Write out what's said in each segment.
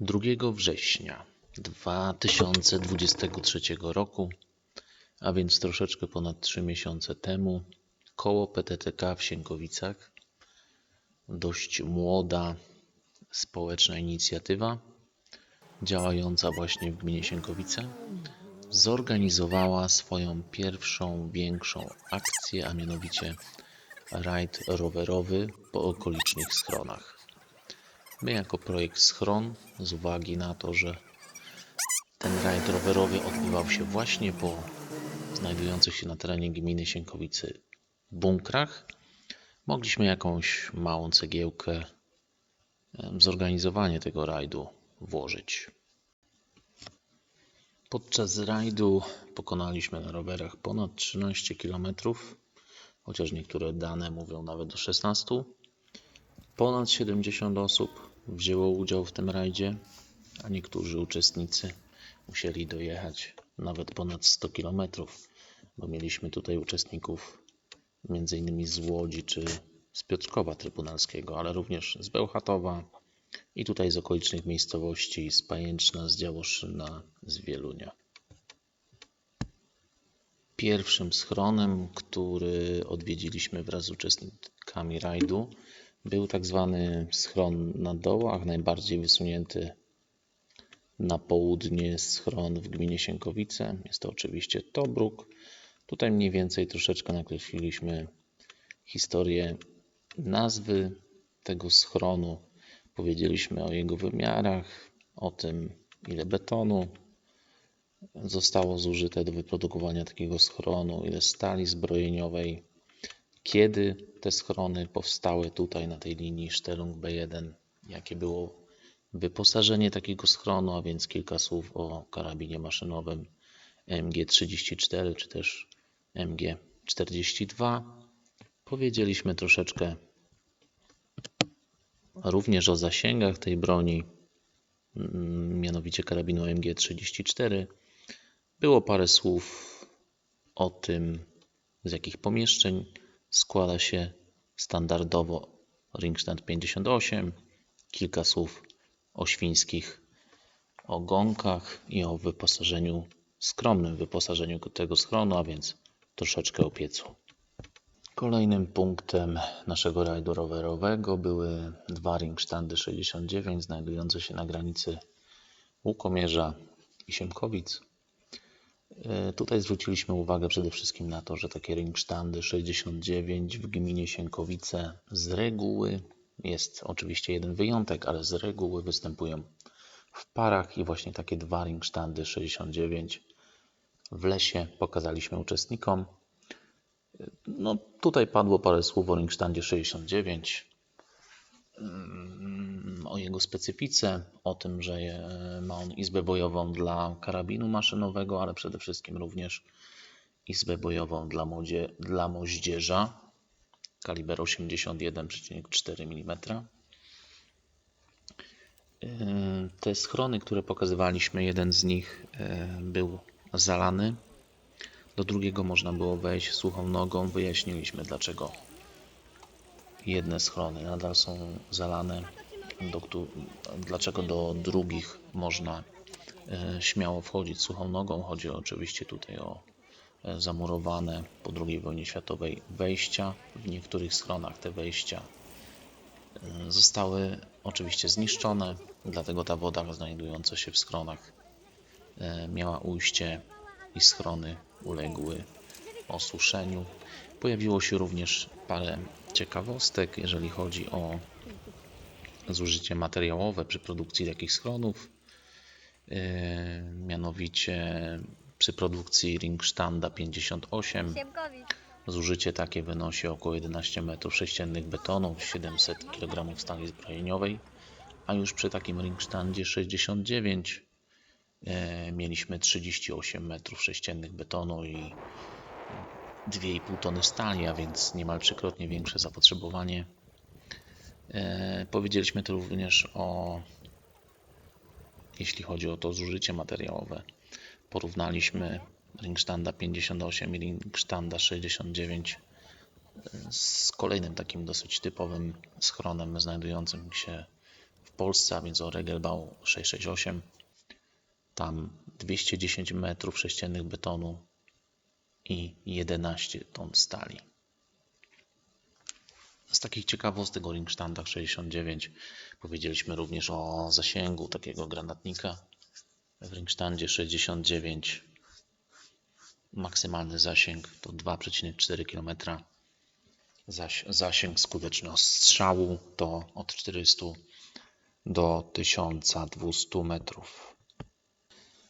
2 września 2023 roku, a więc troszeczkę ponad 3 miesiące temu, koło PTTK w Sienkowicach, dość młoda społeczna inicjatywa działająca właśnie w gminie Sienkowice, zorganizowała swoją pierwszą większą akcję, a mianowicie rajd rowerowy po okolicznych schronach. My jako projekt Schron, z uwagi na to, że ten rajd rowerowy odbywał się właśnie po znajdujących się na terenie gminy Sienkowicy bunkrach, mogliśmy jakąś małą cegiełkę w zorganizowanie tego rajdu włożyć. Podczas rajdu pokonaliśmy na rowerach ponad 13 km, chociaż niektóre dane mówią nawet do 16. Ponad 70 osób wzięło udział w tym rajdzie, a niektórzy uczestnicy musieli dojechać nawet ponad 100 km, bo mieliśmy tutaj uczestników m.in. z Łodzi czy z Piotrkowa Trybunalskiego, ale również z Bełchatowa i tutaj z okolicznych miejscowości, z Pajęczna, z Działoszyna, z Wielunia. Pierwszym schronem, który odwiedziliśmy wraz z uczestnikami rajdu, był tak zwany schron na dołach, najbardziej wysunięty na południe schron w gminie Sienkowice. Jest to oczywiście Tobruk. Tutaj mniej więcej troszeczkę nakreśliliśmy historię nazwy tego schronu. Powiedzieliśmy o jego wymiarach, o tym, ile betonu zostało zużyte do wyprodukowania takiego schronu, ile stali zbrojeniowej, kiedy te schrony powstały tutaj na tej linii Sztelung B1, jakie było wyposażenie takiego schronu, a więc kilka słów o karabinie maszynowym MG34 czy też MG42. Powiedzieliśmy troszeczkę również o zasięgach tej broni, mm, mianowicie karabinu MG34. Było parę słów o tym, z jakich pomieszczeń składa się standardowo Ringstand 58, kilka słów o świńskich ogonkach i o wyposażeniu, skromnym wyposażeniu tego schronu, a więc troszeczkę o piecu. Kolejnym punktem naszego rajdu rowerowego były dwa ringsztandy 69 znajdujące się na granicy Łukomierza i Siemkowic. E, Tutaj zwróciliśmy uwagę przede wszystkim na to, że takie ringsztandy 69 w gminie Sienkowice z reguły, jest oczywiście jeden wyjątek, ale z reguły występują w parach i właśnie takie dwa ringsztandy 69 w lesie pokazaliśmy uczestnikom. No, tutaj padło parę słów o ringsztandzie 69, mm, o jego specyfice, o tym, że ma on izbę bojową dla karabinu maszynowego, ale przede wszystkim również izbę bojową dla, dla moździerza kaliber 81,4 mm. Yy, Te schrony, które pokazywaliśmy, jeden z nich yy, był zalany, do drugiego można było wejść suchą nogą. Wyjaśniliśmy, dlaczego jedne schrony nadal są zalane, do, dlaczego do drugich można e, śmiało wchodzić suchą nogą. Chodzi oczywiście tutaj o e, zamurowane po II wojnie światowej wejścia. W niektórych schronach te wejścia e, zostały oczywiście zniszczone, dlatego ta woda znajdująca się w schronach miała ujście i schrony uległy osuszeniu. Pojawiło się również parę ciekawostek, jeżeli chodzi o zużycie materiałowe przy produkcji takich schronów. Yy, mianowicie przy produkcji Ringstanda 58 Siemkowi. zużycie takie wynosi około 11 m3 betonu, 700 kg stali zbrojeniowej, a już przy takim Ringstandzie 69 e, mieliśmy 38 m3 betonu i 2,5 tony stali, a więc niemal trzykrotnie większe zapotrzebowanie. E, Powiedzieliśmy tu również o, jeśli chodzi o to zużycie materiałowe, porównaliśmy Ringstanda 58 i Ringstanda 69 z kolejnym takim dosyć typowym schronem znajdującym się w Polsce, a więc o Regelbau 668. Tam 210 metrów sześciennych betonu i 11 ton stali. Z takich ciekawostek o ringstandach 69 powiedzieliśmy również o zasięgu takiego granatnika. W ringstandzie 69 maksymalny zasięg to 2,4 km. Zaś zasięg skuteczny ostrzału to od 400 do 1200 metrów.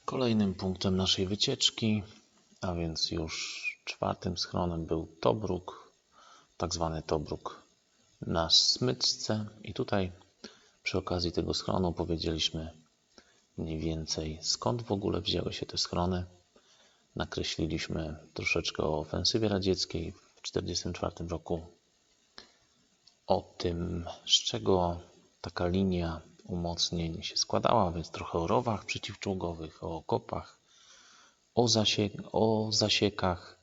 Kolejnym punktem naszej wycieczki, a więc już czwartym schronem był Tobruk, tak zwany Tobruk na Smyczce. I tutaj przy okazji tego schronu powiedzieliśmy mniej więcej skąd w ogóle wzięły się te schrony. Nakreśliliśmy troszeczkę o ofensywie radzieckiej w 1944 roku, o tym z czego taka linia umocnień się składała, więc trochę o rowach przeciwczołgowych, o okopach, o, zasiek o zasiekach.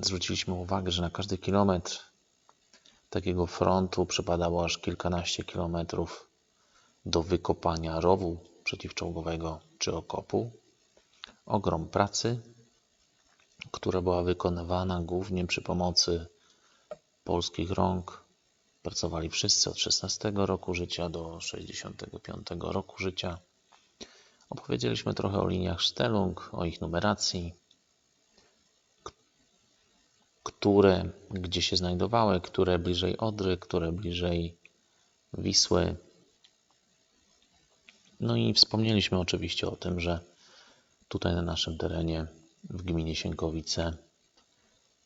Zwróciliśmy uwagę, że na każdy kilometr takiego frontu przypadało aż kilkanaście kilometrów do wykopania rowu przeciwczołgowego czy okopu. Ogrom pracy, która była wykonywana głównie przy pomocy polskich rąk. Pracowali wszyscy od 16 roku życia do 65 roku życia. Opowiedzieliśmy trochę o liniach Sztelung, o ich numeracji, które gdzie się znajdowały, które bliżej Odry, które bliżej Wisły. No i wspomnieliśmy oczywiście o tym, że tutaj na naszym terenie w gminie Sienkowice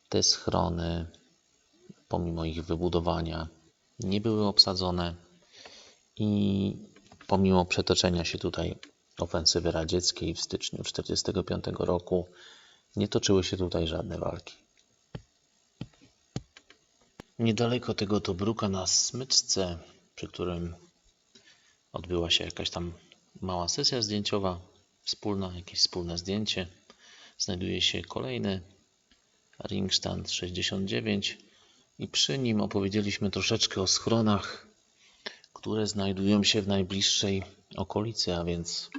te schrony, pomimo ich wybudowania, nie były obsadzone i pomimo przetoczenia się tutaj ofensywy radzieckiej w styczniu 1945 roku nie toczyły się tutaj żadne walki. Niedaleko tego Tobruka na Smyczce, przy którym odbyła się jakaś tam mała sesja zdjęciowa, wspólna, jakieś wspólne zdjęcie, znajduje się kolejny Ringstand 69 i przy nim opowiedzieliśmy troszeczkę o schronach, które znajdują się w najbliższej okolicy, a więc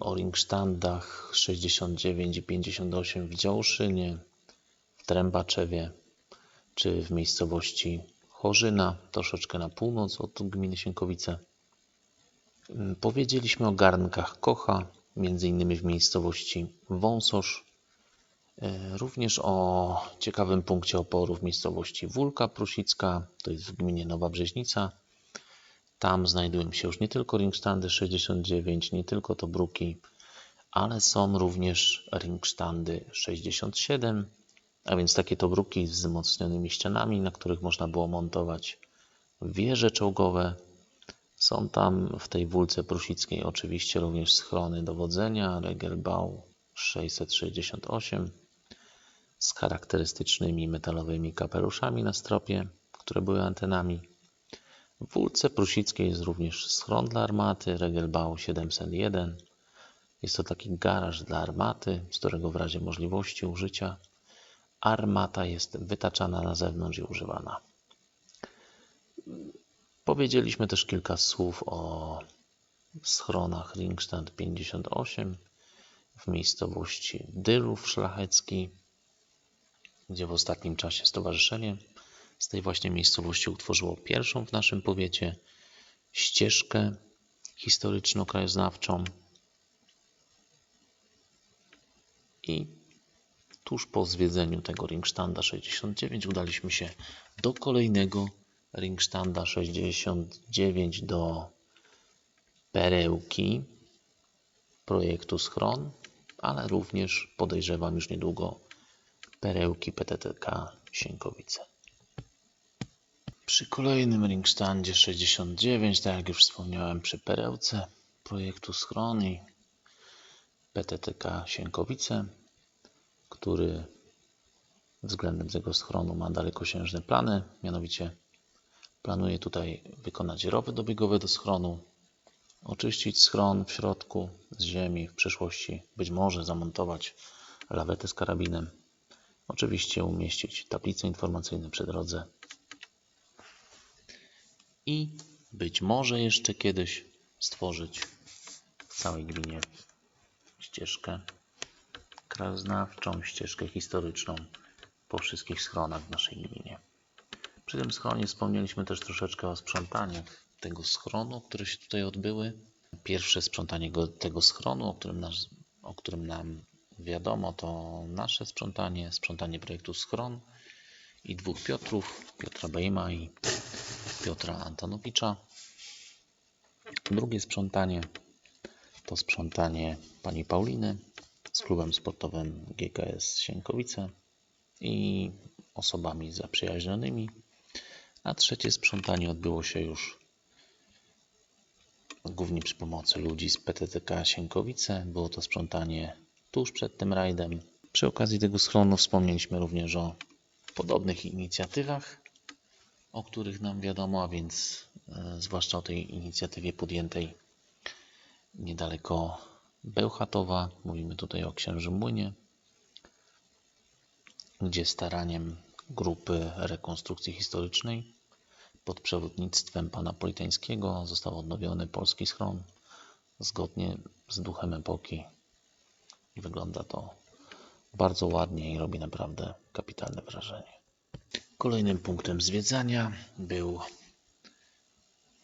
o ringstandach 69 i 58 w Działoszynie, w Trębaczewie czy w miejscowości Chorzyna, troszeczkę na północ od gminy Sienkowice. Powiedzieliśmy o garnkach Kocha, między innymi w miejscowości Wąsosz, e, również o ciekawym punkcie oporu w miejscowości Wólka Prusicka, to jest w gminie Nowa Brzeźnica. Tam znajdują się już nie tylko ringstandy 69, nie tylko to bruki, ale są również ringstandy 67, a więc takie tobruki z wzmocnionymi ścianami, na których można było montować wieże czołgowe. Są tam w tej wólce prusickiej oczywiście również schrony dowodzenia Regelbau 668 z charakterystycznymi metalowymi kapeluszami na stropie, które były antenami. W wólce prusickiej jest również schron dla armaty Regelbau 701. Jest to taki garaż dla armaty, z którego w razie możliwości użycia armata jest wytaczana na zewnątrz i używana. Powiedzieliśmy też kilka słów o schronach Ringstand 58 w miejscowości Dylów Szlachecki, gdzie w ostatnim czasie stowarzyszenie z tej właśnie miejscowości utworzyło pierwszą w naszym powiecie ścieżkę historyczno-krajoznawczą i tuż po zwiedzeniu tego ringstanda 69 udaliśmy się do kolejnego ringstanda 69 do perełki projektu Schron, ale również podejrzewam już niedługo perełki PTTK Sienkowice. Przy kolejnym ringstandzie 69, tak jak już wspomniałem przy perełce projektu Schron i PTTK Sienkowice który względem tego schronu ma dalekosiężne plany. Mianowicie planuje tutaj wykonać rowy dobiegowe do schronu, oczyścić schron w środku z ziemi, w przyszłości być może zamontować lawetę z karabinem. Oczywiście umieścić tablice informacyjne przy drodze. I być może jeszcze kiedyś stworzyć w całej gminie ścieżkę krajoznawczą, ścieżkę historyczną po wszystkich schronach w naszej gminie. Przy tym schronie wspomnieliśmy też troszeczkę o sprzątaniu tego schronu, które się tutaj odbyły. Pierwsze sprzątanie go, tego schronu, o którym, nas, o którym nam wiadomo, to nasze sprzątanie, sprzątanie projektu Schron i dwóch Piotrów, Piotra Bejma i Piotra Antonowicza. Drugie sprzątanie to sprzątanie pani Pauliny z klubem sportowym GKS Sienkowice i osobami zaprzyjaźnionymi. A trzecie sprzątanie odbyło się już głównie przy pomocy ludzi z PTTK Sienkowice. Było to sprzątanie tuż przed tym rajdem. Przy okazji tego schronu wspomnieliśmy również o podobnych inicjatywach, o których nam wiadomo, a więc e, zwłaszcza o tej inicjatywie podjętej niedaleko Bełchatowa. Mówimy tutaj o Księżym Młynie, gdzie staraniem grupy rekonstrukcji historycznej pod przewodnictwem pana Politańskiego został odnowiony polski schron zgodnie z duchem epoki. Wygląda to bardzo ładnie i robi naprawdę kapitalne wrażenie. Kolejnym punktem zwiedzania był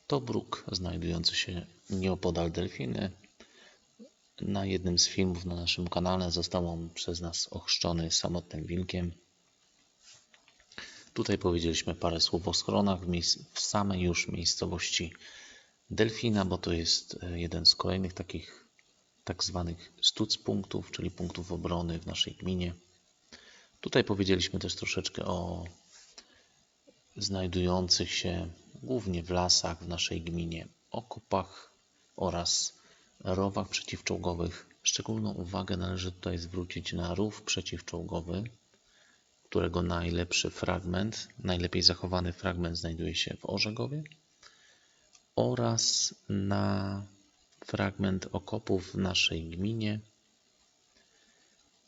Tobruk, znajdujący się nieopodal Delfiny. Na jednym z filmów na naszym kanale został on przez nas ochrzczony samotnym wilkiem. Tutaj powiedzieliśmy parę słów o schronach w, w samej już miejscowości Delfina, bo to jest e, jeden z kolejnych takich tak zwanych stuc punktów, czyli punktów obrony w naszej gminie. Tutaj powiedzieliśmy też troszeczkę o znajdujących się głównie w lasach w naszej gminie okopach oraz rowach przeciwczołgowych. Szczególną uwagę należy tutaj zwrócić na rów przeciwczołgowy, którego najlepszy fragment, najlepiej zachowany fragment znajduje się w Orzegowie oraz na fragment okopów w naszej gminie,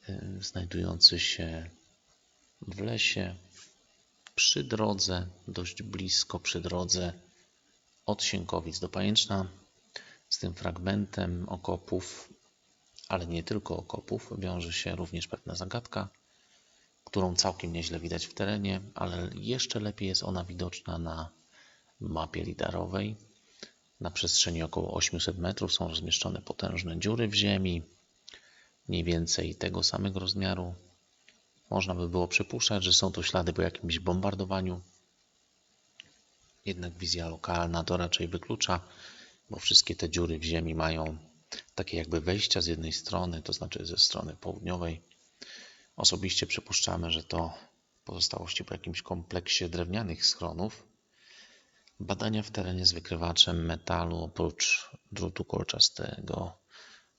e, znajdujący się w lesie, przy drodze, dość blisko przy drodze od Sienkowic do Pajęczna. Z tym fragmentem okopów, ale nie tylko okopów, wiąże się również pewna zagadka, którą całkiem nieźle widać w terenie, ale jeszcze lepiej jest ona widoczna na mapie lidarowej. Na przestrzeni około 800 metrów są rozmieszczone potężne dziury w ziemi, mniej więcej tego samego rozmiaru. Można by było przypuszczać, że są to ślady po jakimś bombardowaniu. Jednak wizja lokalna to raczej wyklucza, bo wszystkie te dziury w ziemi mają takie jakby wejścia z jednej strony, to znaczy ze strony południowej. Osobiście przypuszczamy, że to pozostałości po jakimś kompleksie drewnianych schronów, Badania w terenie z wykrywaczem metalu oprócz drutu kolczastego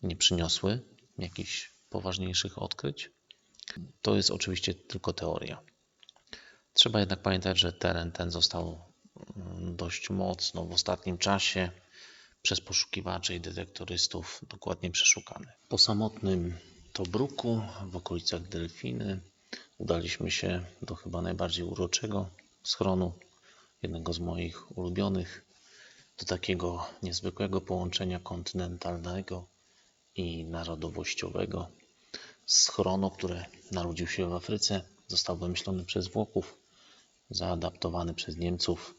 nie przyniosły jakichś poważniejszych odkryć. To jest oczywiście tylko teoria. Trzeba jednak pamiętać, że teren ten został mm, dość mocno w ostatnim czasie przez poszukiwaczy i detektorystów dokładnie przeszukany. Po samotnym Tobruku w okolicach Delfiny udaliśmy się do chyba najbardziej uroczego schronu jednego z moich ulubionych, do takiego niezwykłego połączenia kontynentalnego i narodowościowego. Schrono, które narodził się w Afryce, został wymyślony przez Włochów, zaadaptowany przez Niemców,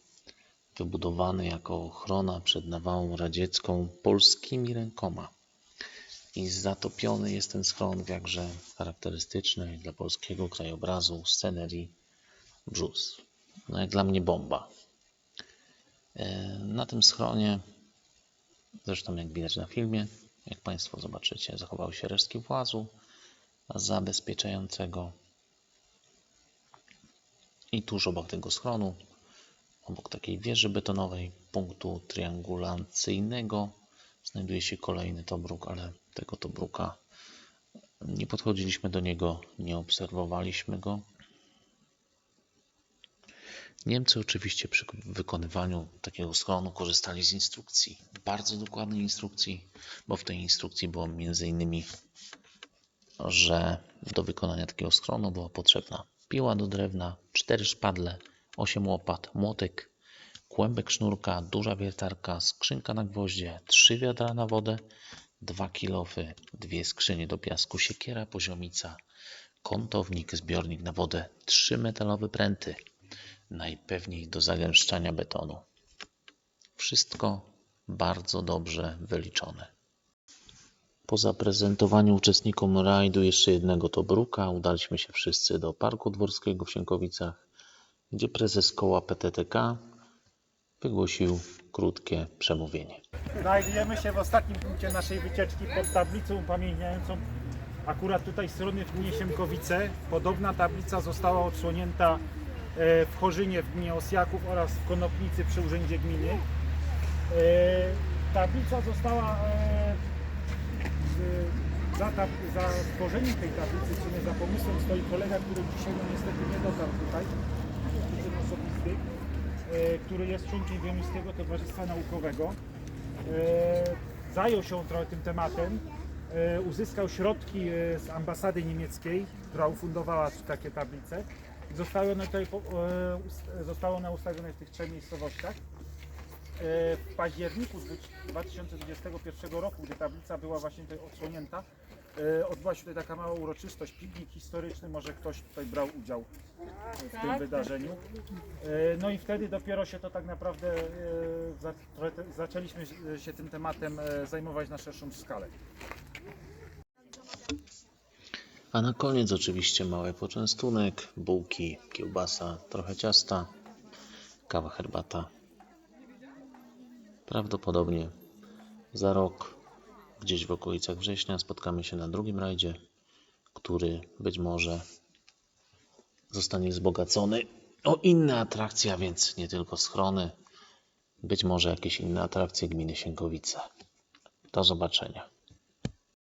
wybudowany jako ochrona przed nawałą radziecką polskimi rękoma. I zatopiony jest ten schron w jakże charakterystycznej dla polskiego krajobrazu scenerii brzus. No jak dla mnie bomba. E, na tym schronie, zresztą jak widać na filmie, jak Państwo zobaczycie, zachowały się resztki włazu zabezpieczającego. I tuż obok tego schronu, obok takiej wieży betonowej, punktu triangulacyjnego, znajduje się kolejny tobruk, ale tego tobruka nie podchodziliśmy do niego, nie obserwowaliśmy go. Niemcy oczywiście przy wykonywaniu takiego schronu korzystali z instrukcji, bardzo dokładnej instrukcji, bo w tej instrukcji było innymi, że do wykonania takiego schronu była potrzebna piła do drewna, cztery szpadle, osiem łopat, młotek, kłębek sznurka, duża wiertarka, skrzynka na gwoździe, trzy wiadra na wodę, dwa kilofy, dwie skrzynie do piasku, siekiera, poziomica, kątownik, zbiornik na wodę, trzy metalowe pręty, najpewniej do zagęszczania betonu. Wszystko bardzo dobrze wyliczone. Po zaprezentowaniu uczestnikom rajdu jeszcze jednego Tobruka udaliśmy się wszyscy do Parku Dworskiego w Sienkowicach, gdzie prezes koła PTTK wygłosił krótkie przemówienie. Znajdujemy się w ostatnim punkcie naszej wycieczki pod tablicą upamiętniającą akurat tutaj strony w gminie Siemkowice. Podobna tablica została odsłonięta e, w Chorzynie w gminie Osjaków oraz w Konopnicy przy Urzędzie Gminy. E, Tablica została e, za, tab, za stworzeniem tej tablicy, w sumie za pomysłem stoi kolega, który dzisiaj no niestety nie dotarł tutaj, e, który jest członkiem Wiemińskiego Towarzystwa Naukowego. E, zajął się trochę tym tematem, uzyskał środki z ambasady niemieckiej, która ufundowała takie tablice. Zostały one tutaj zostały one ustawione w tych trzech miejscowościach. E, W październiku 2021 roku, gdy tablica była właśnie tutaj odsłonięta, e, odbyła się tutaj taka mała uroczystość, piknik historyczny, może ktoś tutaj brał udział w tym wydarzeniu. E, No i wtedy dopiero się to tak naprawdę zaczęliśmy się tym tematem zajmować na szerszą skalę. A na koniec oczywiście mały poczęstunek, bułki, kiełbasa, trochę ciasta, kawa, herbata. Prawdopodobnie za rok, gdzieś w okolicach września, spotkamy się na drugim rajdzie, który być może zostanie wzbogacony o inne atrakcje, a więc nie tylko schrony, być może jakieś inne atrakcje gminy Sienkowice. Do zobaczenia.